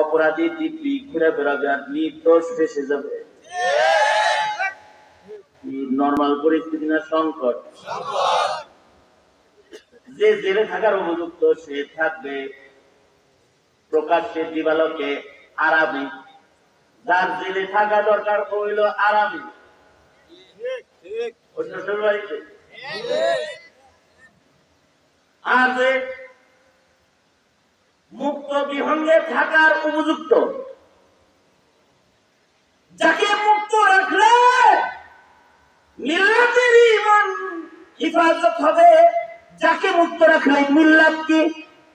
অপরাধী দিব্যি ঘুরে বেড়াবে আর নির্দোষ ফেসে যাবে। নর্মাল পরিস্থিতি না সংকট? যে জেলে থাকার উপযুক্ত সে থাকবে। প্রকাশ্যে দিবালকে আরামে। যার জেলে থাকা দরকার হইল আরামে। আর যে মুক্ত বিহঙ্গে থাকার উপযুক্ত। যাকে মুক্ত রাখলে মিল্লাতের ইমান হিফাজত হবে। যাকে মুক্ত রাখলে মিল্লাতকে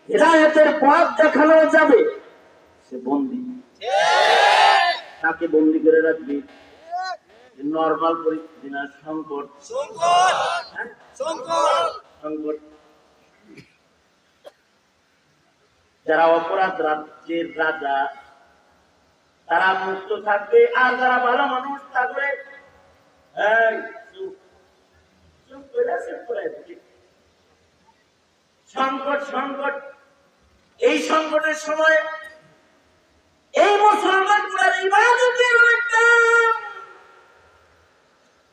হৃদায়তের পথ দেখানো যাবে। সে বন্দি। তাকে বন্দি করে রাখবে। নর্মাল পরিস্থিতি না সংকট। হ্যাঁ? সংকট। যারা অপরাধ রাজ্যের রাজা, তারা মুক্ত থাকবে। আর যারা ভালো মানুষ থাকবে। সংকট সংকট। এই সংকটের সময় এই মুসলমানগুলার ইবাদতের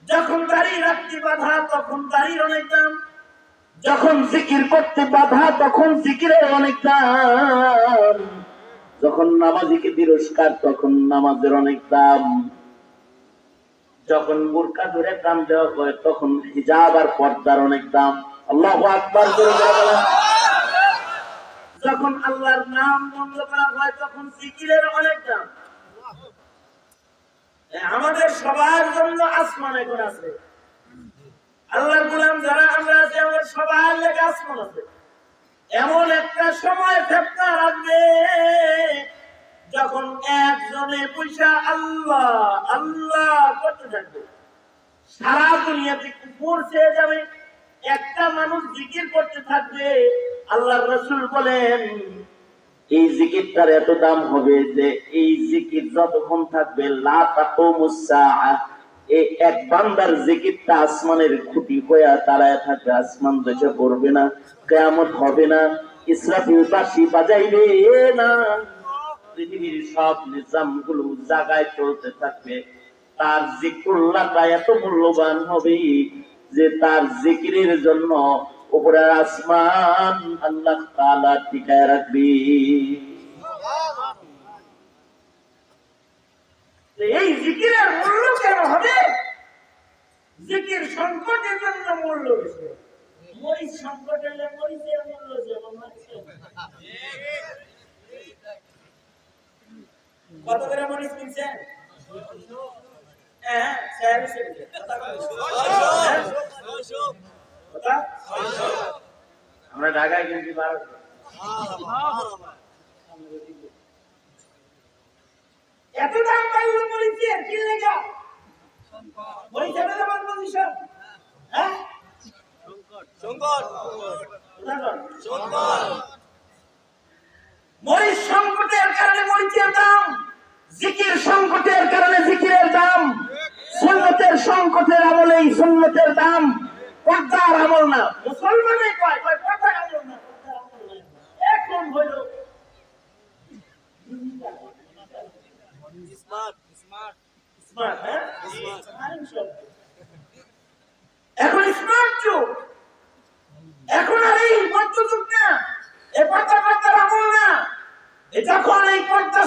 যখন দাঁড়িয়ে রাখতে বাধা, তখন দাঁড়িয়ে অনেক দাম। যখন জিকির করতে বাধা, তখন জিকিরের অনেক দাম। যখন নামাজিকে তিরস্কার, তখন নামাজের অনেক দাম। যখন বোরকা ধরে দাম দেওয়া হয়, তখন হিজাব আর পর্দার অনেক দাম। আল্লাহ আকবার করে। যখন আল্লাহর নাম বন্ধ করা হয়, তখন জিকিরের অনেক দাম। আমাদের সবার জন্য আসমান এখন আছে। আল্লাহর গোলাম যারা, আমরা আছি আমাদের সবার লেগে আসমান আছে। এমন একটা সময় ফেপনা রাখবে যখন একজনে পয়সা আল্লাহ আল্লাহ করতে থাকবে। সারা দুনিয়াতে কুকুর চেয়ে যাবে, একটা মানুষ জিকির করতে থাকবে। আল্লাহ রসুল বলেন, এই জিকিরটার এত দাম হবে যে এই জিকির যতক্ষণ থাকবে, লা এই এক বান্দার জিকিরটা আসমানের খুঁটি হয়ে দাঁড়ায় থাকবে, আসমান দেশে পড়বে না, কেয়ামত হবে না, ইসরাফিল বাসি বাজাইবে না। পৃথিবীর সব নিজামগুলো জায়গায় চলতে থাকবে। তার জিকুল্লাহটা এত মূল্যবান হবে যে তার জিকিরের জন্য উপরের আসমান আল্লাহ তাআলা টিকায় রাখবে। এই জিকিরের মূল্য কেন হবে? জিকির সংকটের জন্য মূল্য বেশি মরিচ সংকট হলে মরিচের মূল্য যেমন কত করে মরিচ কিনছেন? হ্যাঁ? আমরা ঢাকায় কিনছি বারোশো। এত দাম পাইলো মরিচের কি লেগা? মরিচের দাম পজিশন হ্যাঁ? উদাহরণ। মরিচ সংকটের কারণে মরিচের দাম জিকির সংকটের কারণে জিকিরের দাম সুন্নতের সংকটের আমলে সুন্নতের দাম পর্দার আমল না। মুসলমানে কয় কয় পর্দার আমল না পর্দার আমল না। এখন হইল স্মার্ট হ্যাঁ এখন স্মার্ট যুগ এখন আর এই মধ্য যুগ না। এ পর্দা পর্দার আমল না যখন এই পর্দা